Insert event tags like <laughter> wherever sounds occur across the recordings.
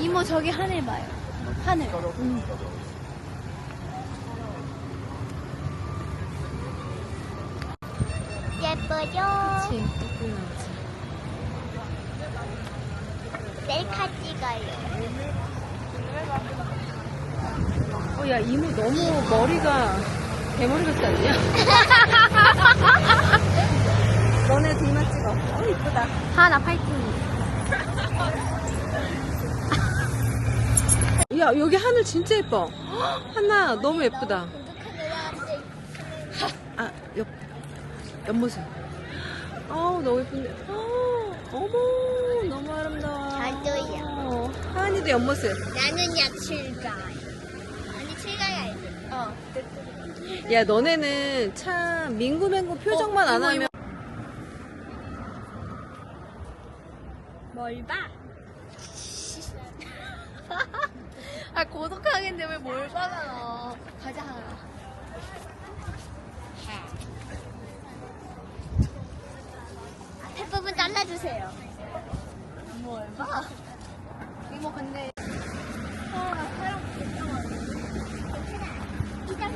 이모 저기 하늘 봐요. 하늘. 음. 예뻐요. 그치. 예쁘긴 하지. 셀카 찍어요. 어, 야, 이모 너무 머리가 대머리 같지 않냐? 너네 둘만 찍어. 어, 이쁘다. 하나 파이팅. 야, 여기 하늘 진짜 예뻐. 헉, 하나, 너무 예쁘다. 아, 옆, 옆모습. 어우, 너무 예쁜데. 어, 어머, 너무 아름다워. 저도요. 하은이도 옆모습. 나는 야 칠가이. 아니 칠가이 알지? 어. 야, 너네는 참 민구맹구 표정만 안 하면. 뭘 봐? 아, 고독하겠는데 왜뭘 봐가, 너. 가자, 하나. 앞에 부분 잘라주세요. 뭘 봐? 이모, 근데. 어, 나 사람 괜찮아. 이따가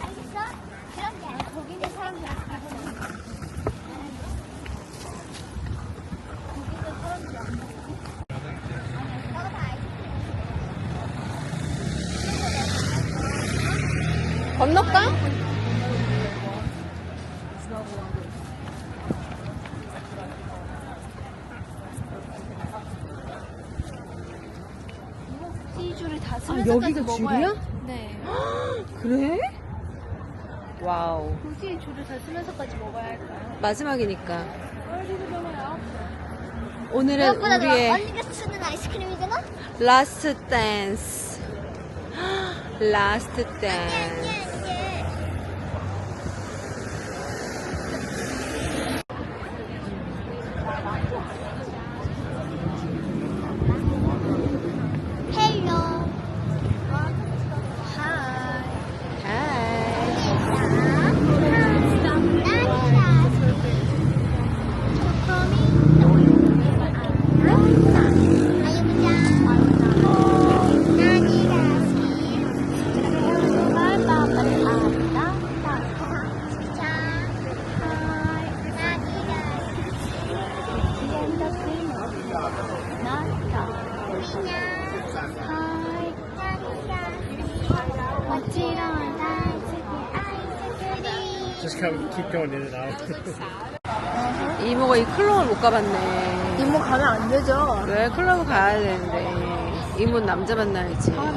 알겠어? 그런 게 아니라 거기 있는 사람들 앞에 거기서 사람들이 안 보고. 너가 다 알지? 이 줄을 다 아, 여기가 줄이야? 네. <gasps> 그래? 와우. 굳이 줄을 다 쓰면서까지 먹어야 할까요? 마지막이니까. 얼리잖아요. 오늘은 무엇보다 우리의 언니가 쓰는 아이스크림이잖아? 라스트 댄스. 라스트 댄스. Just come, keep going in and out. 이모가 이 클럽을 못 가봤네. 이모 가면 안 되죠? 왜 클럽을 가야 되는데. 이모는 남자 만나야지. 몇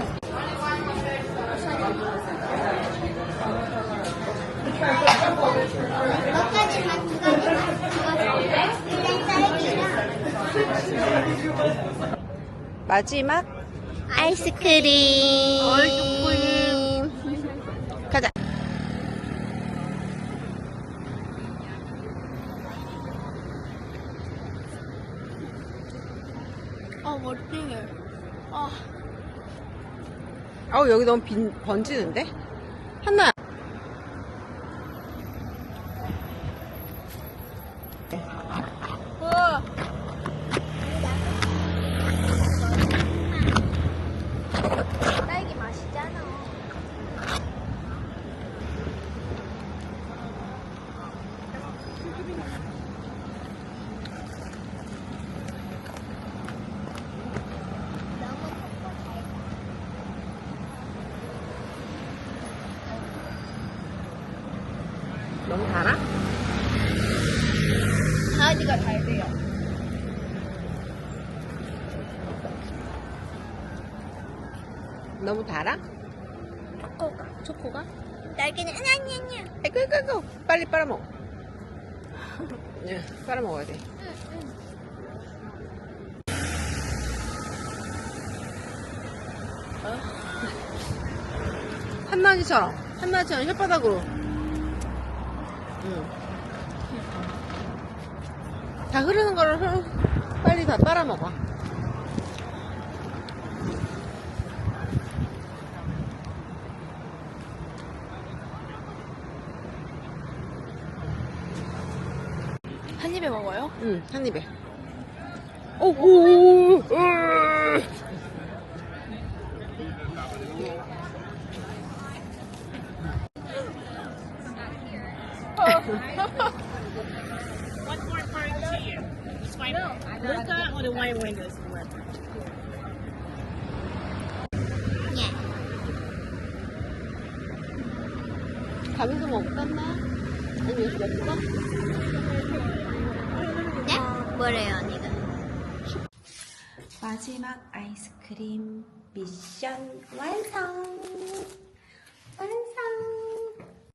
가지만 두 가지만 일단 딸기랑 마지막 아이스크림. 아 머리띠게. 아 아우 여기 너무 빈, 번지는데? 한나. 너무 달아? 가은이가 달대요. 너무 달아? 초코가. 초코가? 딸기는 아냐냐냐. 아이고, 아이고, 아이고. 빨리 빨아먹어. 예, 빨아먹어야 돼. 어? <laughs> 한나지처럼. 한나지처럼 혓바닥으로. 응. 다 흐르는 거를 흐- 빨리 다 빨아먹어. 한 입에 먹어요? 응, 한 입에. 오, 오, 오, What's Swipe Luca or the white windows? 가면서 먹었나? 아니, 여기 먹어? 네? 뭐래요, 언니가? 마지막 아이스크림 미션 완성! 완성!